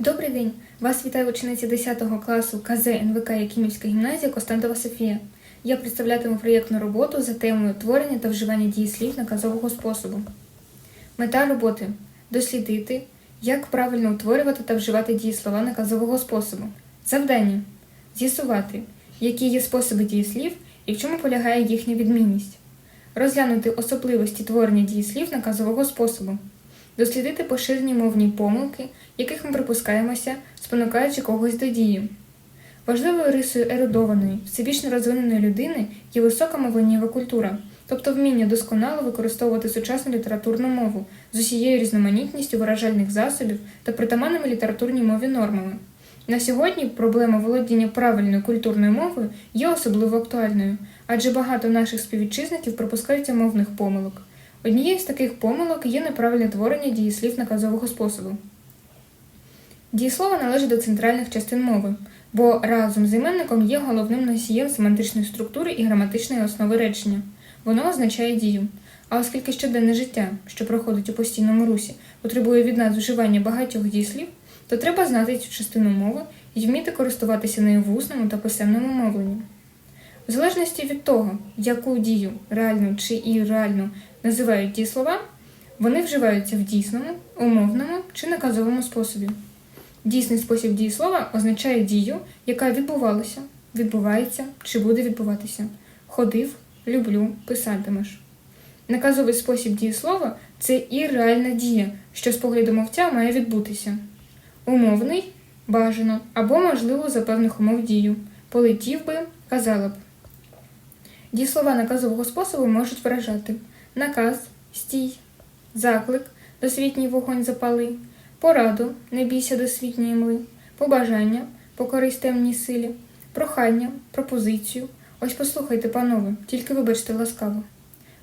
Добрий день! Вас вітає учениця 10 класу КЗ НВК Якимівська гімназія Костантова Софія. Я представлятиму проєктну роботу за темою творення та вживання дієслів наказового способу. Мета роботи дослідити, як правильно утворювати та вживати дієслова наказового способу. Завдання з'ясувати, які є способи дієслів і в чому полягає їхня відмінність. Розглянути особливості творення дієслів наказового способу. Дослідити поширені мовні помилки, яких ми припускаємося, спонукаючи когось до дії. Важливою рисою ерудованої, всебічно розвиненої людини є висока мовленнєва культура, тобто вміння досконало використовувати сучасну літературну мову з усією різноманітністю виражальних засобів та притаманними літературній мові нормами. На сьогодні проблема володіння правильною культурною мовою є особливо актуальною, адже багато наших співвітчизників пропускаються мовних помилок. Однією з таких помилок є неправильне творення дієслів наказового способу. Дієслово належить до центральних частин мови, бо разом з іменником є головним носієм семантичної структури і граматичної основи речення. Воно означає дію. А оскільки щоденне життя, що проходить у постійному русі, потребує від нас вживання багатьох дієслів, то треба знати цю частину мови і вміти користуватися нею в усному та писемному мовленні. В залежності від того, яку дію реальну чи ірреальну називають дієслова, вони вживаються в дійсному, умовному чи наказовому способі. Дійсний спосіб дієслова означає дію, яка відбувалася, відбувається чи буде відбуватися. Ходив, люблю, писатимеш. Наказовий спосіб дієслова це і реальна дія, що з погляду мовця має відбутися. Умовний бажано або, можливо, за певних умов дію. Полетів би, казала б. Дієслова наказового способу можуть виражати наказ, стій, заклик, досвітній вогонь запали, пораду, не бійся досвітньої мли, побажання, покорись темній силі, прохання, пропозицію. Ось послухайте, панове, тільки вибачте ласкаво.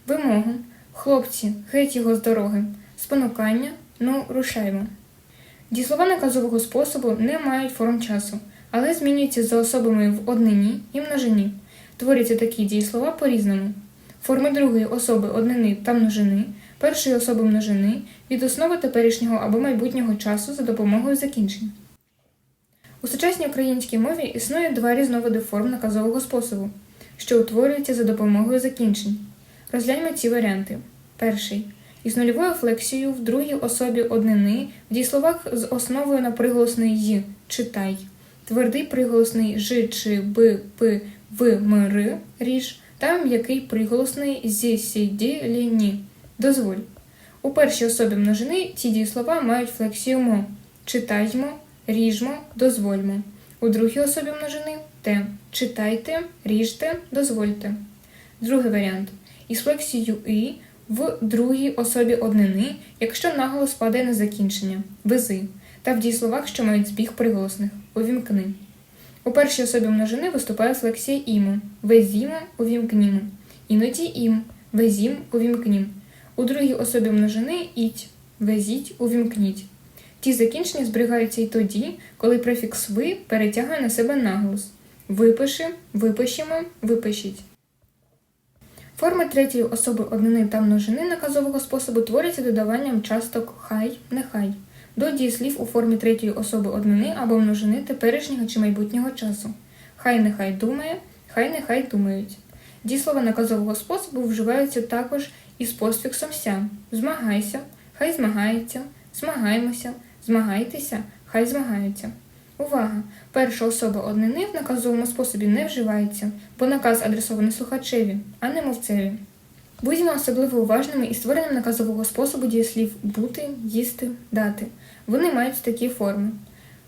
Вимогу, хлопці, геть його з дороги, спонукання, ну, рушаймо. Дієслова наказового способу не мають форм часу, але змінюються за особами в однині і множині. Творяться такі дієслова по-різному. Форми другої особи однини та множини, першої особи множини від основи теперішнього або майбутнього часу за допомогою закінчень. У сучасній українській мові існує два різновиди форм наказового способу, що утворюються за допомогою закінчень. Розгляньмо ці варіанти. Перший із нульовою флексією в другій особі однини в дієсловах з основою на приголосний й читай, твердий приголосний ж чи б, п, в, м, р, ріж та м'який приголосний зі, сі, ді, лі, ні. Дозволь. У першій особі множини ці дієслова мають флексію мо читаймо, ріжмо, дозвольмо. У другій особі множини те читайте, ріжте, дозвольте. Другий варіант із флексією і в другій особі однини, якщо наголос падає на закінчення вези, та в дієсловах, що мають збіг приголосних увімкни. У першій особі множини виступає флексія імо везімо, увімкнімо, іноді ім, везім, увімкнім. У другій особі множини іть, везіть, увімкніть. Ті закінчення зберігаються й тоді, коли префікс ви перетягує на себе наголос випиши, випишімо, випишіть. Форми третьої особи однини та множини наказового способу творяться додаванням часток хай, нехай до дієслів у формі третьої особи однини або множини теперішнього чи майбутнього часу. Хай нехай думає, хай нехай думають. Дієслова наказового способу вживаються також із постфіксом ся змагайся, хай змагається, змагаємося, змагайтеся, хай змагаються. Увага! Перша особа однини в наказовому способі не вживається, бо наказ адресований слухачеві, а не мовцеві. Будьмо особливо уважними із створенням наказового способу дієслів бути, їсти, дати. Вони мають такі форми.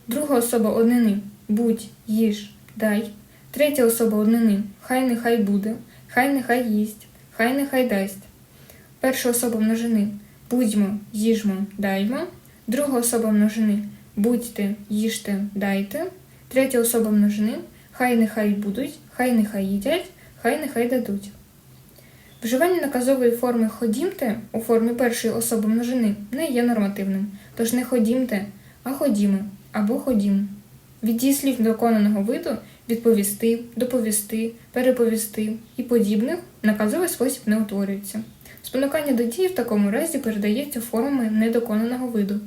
Друга особа однини будь, їж, дай. Третя особа однини хай нехай буде, хай нехай їсть, хай нехай дасть. Перша особа множини будьмо, їжмо, даймо. Друга особа множини будьте, їжте, дайте. Третя особа множини хай нехай будуть, хай нехай їдять, хай нехай дадуть. Вживання наказової форми ходімте у формі першої особи множини не є нормативним, тож не ходімте, а ходімо або ходім. Від дієслів доконаного виду відповісти, доповісти, переповісти і подібних наказовий спосіб не утворюється. Спонукання до дії в такому разі передається формами недоконаного виду.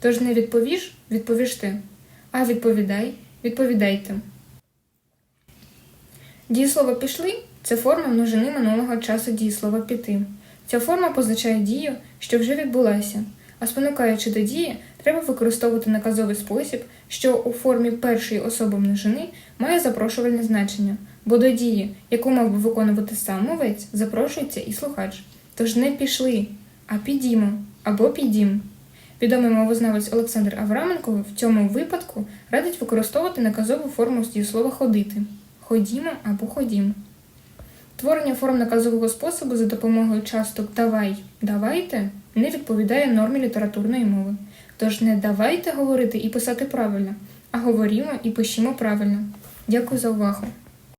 Тож не відповіш, відповіш ти. А відповідай, відповідайте. Дієслово пішли це форма множини минулого часу дієслова піти. Ця форма позначає дію, що вже відбулася, а спонукаючи до дії, треба використовувати наказовий спосіб, що у формі першої особи множини має запрошувальне значення, бо до дії, яку мав би виконувати сам мовець, запрошується і слухач. Тож не пішли, а підімо або підім. Відомий мовознавець Олександр Авраменко в цьому випадку радить використовувати наказову форму з дієслова ходити ходімо або ходім. Творення форм наказового способу за допомогою часток давай, давайте не відповідає нормі літературної мови. Тож не давайте говорити і писати правильно, а говорімо і пишімо правильно. Дякую за увагу.